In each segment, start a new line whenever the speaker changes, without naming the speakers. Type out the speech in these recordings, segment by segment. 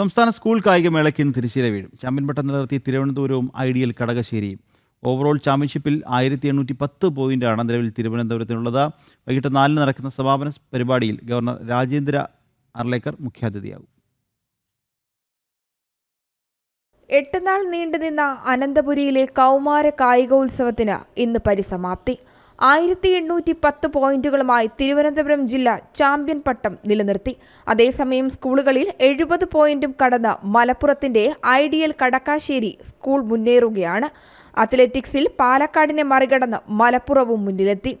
സംസ്ഥാന സ്കൂൾ കായികമേളയ്ക്ക് ഇന്ന് തിരശ്ശീല വീഴും. ചാമ്പ്യൻപട്ടം നിലനിർത്തിയ നിലനിർത്തി തിരുവനന്തപുരവും ഐഡിയൽ കടകശ്ശേരിയും ഓവറോൾ ചാമ്പ്യൻഷിപ്പിൽ ആയിരത്തി എണ്ണൂറ്റി പത്ത് പോയിന്റാണ് നിലവിൽ തിരുവനന്തപുരത്തിനുള്ളത്. വൈകിട്ട് നാലിന് നടക്കുന്ന സമാപന പരിപാടിയിൽ ഗവർണർ രാജേന്ദ്ര അർലേക്കർ മുഖ്യാതിഥിയാകും.
എട്ട് നാൾ നീണ്ടുനിന്ന അനന്തപുരിയിലെ കൗമാര കായികോത്സവത്തിന് ഇന്ന് പരിസമാപ്തി. ആയിരത്തി എണ്ണൂറ്റി പത്ത് പോയിന്റുകളുമായി തിരുവനന്തപുരം ജില്ല ചാമ്പ്യൻ പട്ടം നിലനിർത്തി. അതേസമയം സ്കൂളുകളിൽ എഴുപത് പോയിന്റും കടന്ന മലപ്പുറത്തിന്റെ ഐഡിയൽ കടക്കാശ്ശേരി സ്കൂൾ മുന്നേറുകയാണ്. അത്ലറ്റിക്സിൽ പാലക്കാടിനെ മറികടന്ന് മലപ്പുറവും മുന്നിലെത്തി.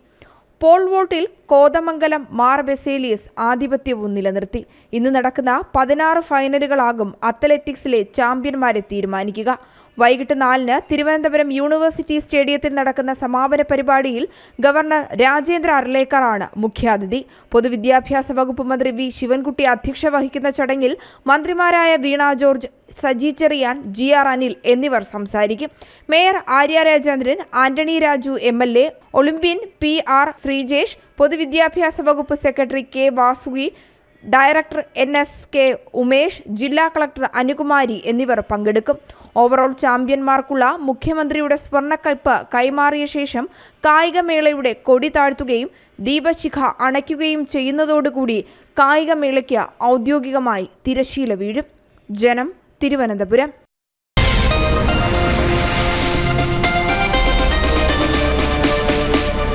പോൾ വോട്ടിൽ കോതമംഗലം മാർ ബെസേലിയസ് ആധിപത്യവും നിലനിർത്തി. ഇന്ന് നടക്കുന്ന പതിനാറ് ഫൈനലുകളാകും അത്ലറ്റിക്സിലെ ചാമ്പ്യന്മാരെ തീരുമാനിക്കുക. വൈകിട്ട് നാലിന് തിരുവനന്തപുരം യൂണിവേഴ്സിറ്റി സ്റ്റേഡിയത്തിൽ നടക്കുന്ന സമാപന പരിപാടിയിൽ ഗവർണർ രാജേന്ദ്ര അർലേക്കറാണ് മുഖ്യാതിഥി. പൊതുവിദ്യാഭ്യാസ വകുപ്പ് മന്ത്രി വി ശിവൻകുട്ടി അധ്യക്ഷ വഹിക്കുന്ന ചടങ്ങിൽ മന്ത്രിമാരായ Veena George Saji Cherian G R Anil എന്നിവർ സംസാരിക്കും. Mayor Arya Rajendran Antony Raju M L A olympian P R Sreejesh പൊതുവിദ്യാഭ്യാസ വകുപ്പ് secretary K Vasuki director N S K Umesh ജില്ലാ കളക്ടർ അനുകുമാരി എന്നിവർ പങ്കെടുക്കും. ഓവറോൾ ചാമ്പ്യന്മാർക്കുള്ള മുഖ്യമന്ത്രിയുടെ സ്വർണക്കയ്പ് കൈമാറിയ ശേഷം കായികമേളയുടെ കൊടി താഴ്ത്തുകയും ദീപശിഖ അണയ്ക്കുകയും ചെയ്യുന്നതോടുകൂടി കായികമേളയ്ക്ക് ഔദ്യോഗികമായി തിരശീല വീഴും. ജനം തിരുവനന്തപുരം.